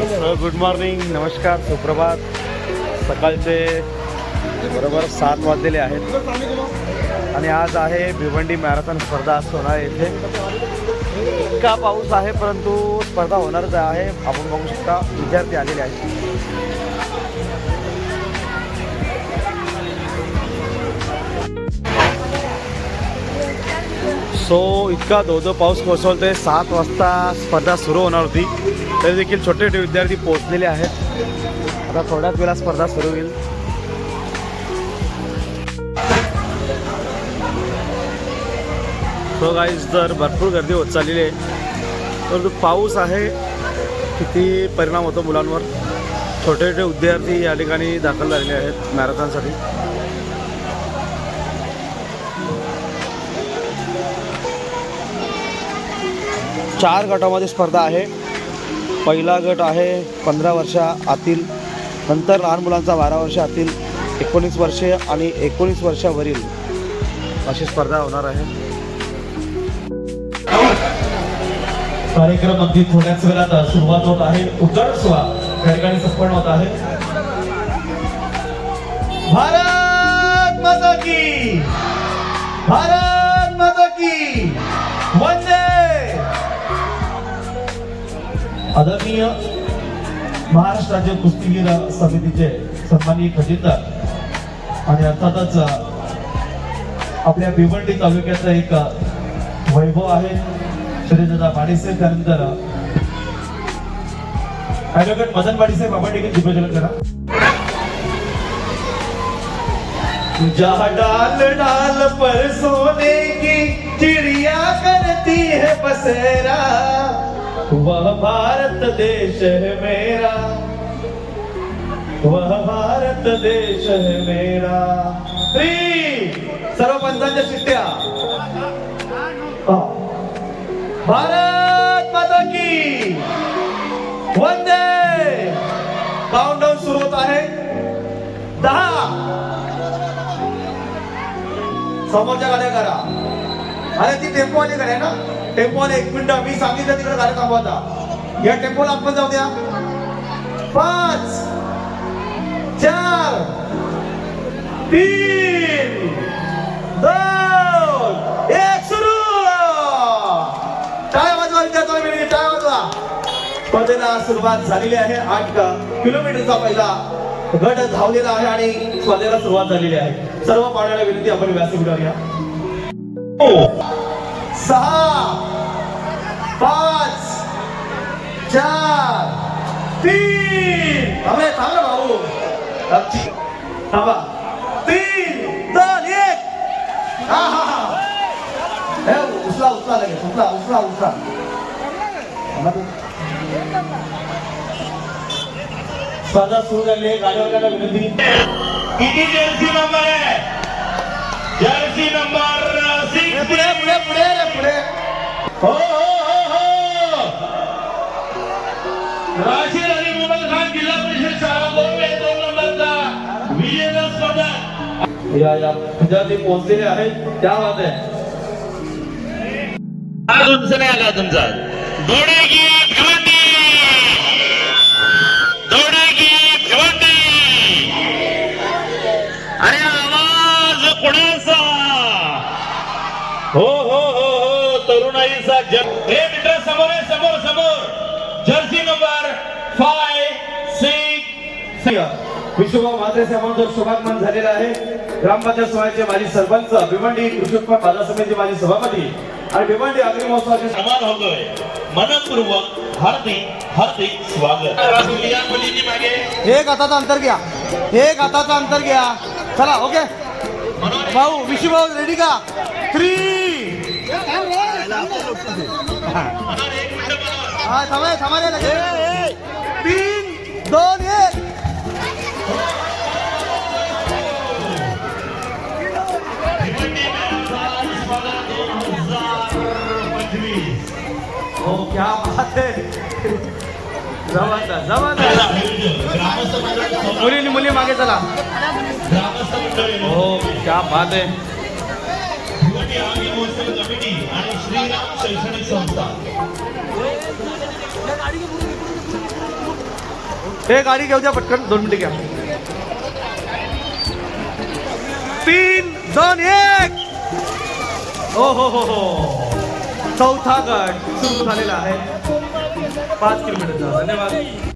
Sir good morning नमस्कार सुप्रभात. सकाळचे बरोबर सात वाजलेले आहेत. आणि आज आहे भिवंडी मॅरेथॉन स्पर्धा आज होणार येथे. इतका पाऊस आहे परंतु स्पर्धा होणारच आहे. आपण बघू शकता विद्यार्थी आलेले आहेत. सो इतका धो धो पाऊस कोसळतोय. सात वाजता स्पर्धा सुरू होणार होती. तरी देखील छोटे छोटे विद्यार्थी पोहोचलेले आहेत. आता थोड्याच वेळा स्पर्धा सुरू होईल. हो गाईज जर भरपूर गर्दी होत चाललेली आहे परंतु पाऊस आहे किती परिणाम होतो मुलांवर? छोटे छोटे विद्यार्थी या ठिकाणी दाखल झालेले आहेत मॅरेथॉनसाठी. चार गटामध्ये स्पर्धा आहे. पहिला गट आहे पंधरा वर्षा आतील नंतर लहान मुलांचा बारा वर्ष आतील एकोणीस वर्षे आणि एकोणीस वर्षावरील अशी स्पर्धा होणार आहे. कार्यक्रम अगदी थोड्याच वेळात सुरुवात होत आहे. उज्जवळ सोहळा ठिकाणी संपन्न होत आहे. भारत माता की! भारत माता की! आदरणीय महाराष्ट्र राज्य कुस्तीगीर समितीचे सन्माननीय खजिनदार आणि अर्थातच आपल्या भिवंडी तालुक्याचा एक वैभव आहे. श्रीदादा पाडीसाहेब त्यानंतर ॲडव्होकेट मदन पाडीसाहेब आपण देखील दिग्प्रज्वलन करा. तुझ्या डाल डाल पर सोने की चिड़िया करती है बसेरा. वह भारत देश है मेरा। वह भारत देश है मेरा। सर्व पंचांच्या शिट्ट्या। भारत माता की। वंदे। काउंटडाऊन सुरू होत आहे. दहा. समोरच्या गाड्या करा. अरे ती टेम्पो गाडी आहे ना? टेम्पोला एक मिनिट मी सांगितलं तिकडे गाड्या थांबवता या टेम्पोला आपण जाऊ द्या. पाच चार तीन दोन एक सुरू! टाय वाजवा विद्यार्थ्यांना मिळेल टाय वाजवा. स्पर्धेला सुरुवात झालेली आहे आठ किलोमीटरचा पहिला गट धावलेला आहे आणि स्पर्धेला सुरुवात झालेली आहे. सर्व पाहुण्याला विनंती आपण व्यासपीठावर या. सहा पाच चार तीन. थांबा थांब ना भाऊ थांबा. तीन दोन एक. हा हा हा. उचला उचला लगेच. उचला उचला उचला. स्पर्धा सुरू झाली गाडीवाल्याला विनंती. किती जर्सी नंबर आहे? जर्सी नंबर सिक्स पुढे पुढे रे पुढे. हो हो हो हो। राशीद अली मुगल खान जिल्हा परिषद शाळा बोंबे दोन नंबरचा विजेता स्पर्धक. या या विद्यार्थी पोहोचलेले आहेत त्या वाद आहे. आज उंच नाही आला तुमचा. दौडेगी भिवंडी कोणाचा? हो हो हो हो तरुणाईचा जग. हे मित्र समोर आहे समोर समोर. जर्सी नंबर फाय सिक्स विश्वभाऊ म्हात्रे साहेबांचं शुभागमन झालेलं आहे. ग्रामपंचायत सभेचे माजी सरपंच भिवंडी कृषी उत्पन्न बाजार समितीचे माजी सभापती आणि भिवंडी अग्नि महोत्सवाचे समान होतोय. मनपूर्वक हार्दिक हार्दिक स्वागत. मुलींनी मागे एक हाताचं अंतर घ्या. एक हाताचं अंतर घ्या. चला ओके भाऊ विशू भाऊ रेडी का? थ्री हा थांबा थांबा. तीन दोन एक. हो क्या बात है. जबरदस्त जबरदस्त. मुली मुली मागे चला। हो क्या बात आहे शैक्षणिक संस्था हे गाडी घेऊ द्या पटकन दोन मिनिटं घ्या. तीन दोन एक. ओ हो हो हो. चौथा गट सुरू झालेला आहे. पाच किलोमीटरचा. धन्यवाद.